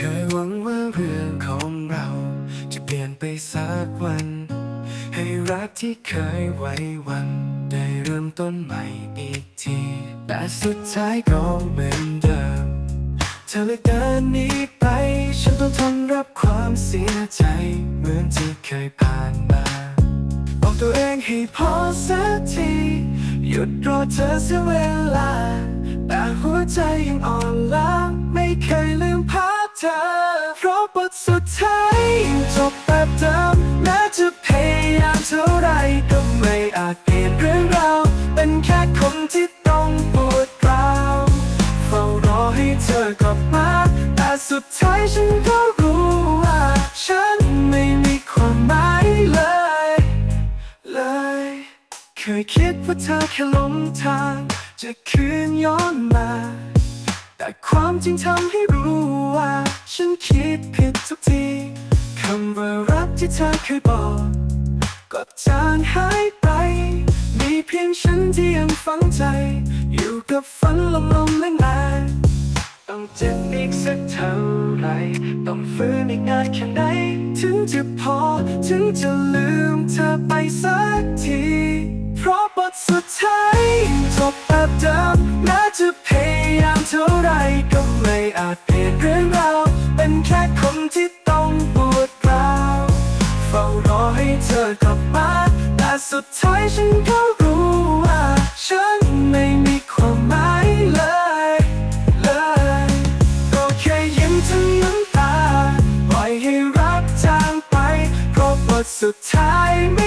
เคยหวังว่าเรื่องของเรา จะเปลี่ยนไปสักวัน ให้รักที่เคยไว้วัน ได้เริ่มต้นใหม่อีกที แต่สุดท้ายก็เหมือนเดิม เธอเลยเดินหนีไป ฉันต้องทนรับความเสียใจ เหมือนที่เคยผ่านมาบอกตัวเองให้พอสักที หยุดรอเธอเสียเวลา แต่หัวใจยังอ่อนล้าไม่เคย กลับมา แต่สุดท้ายฉันก็รู้ว่า ฉันไม่มีความหมายเลย เลย เคยคิดว่าเธอแค่หลงทาง จะคืนย้อนมา แต่ความจริงทำให้รู้ว่า ฉันคิดผิดทุกทีคำว่ารักที่เธอเคยบอกก็จางหายไป มีเพียงฉันที่ยังฝังใจ อยู่กับฝันลมลมื้นอีกนานแค่ไหน ถึงจะพอ ถึงจะลืมเธอไปสักที เพราะบทสุดท้ายจบแบบเดิมแม้จะพยายามเท่าไรก็ไม่อาจเปลี่ยนเรื่องราวเป็นแค่คนที่ต้องปวดร้าวเฝ้ารอให้เธอกลับมาแต่สุดท้ายฉันก็รู้ So time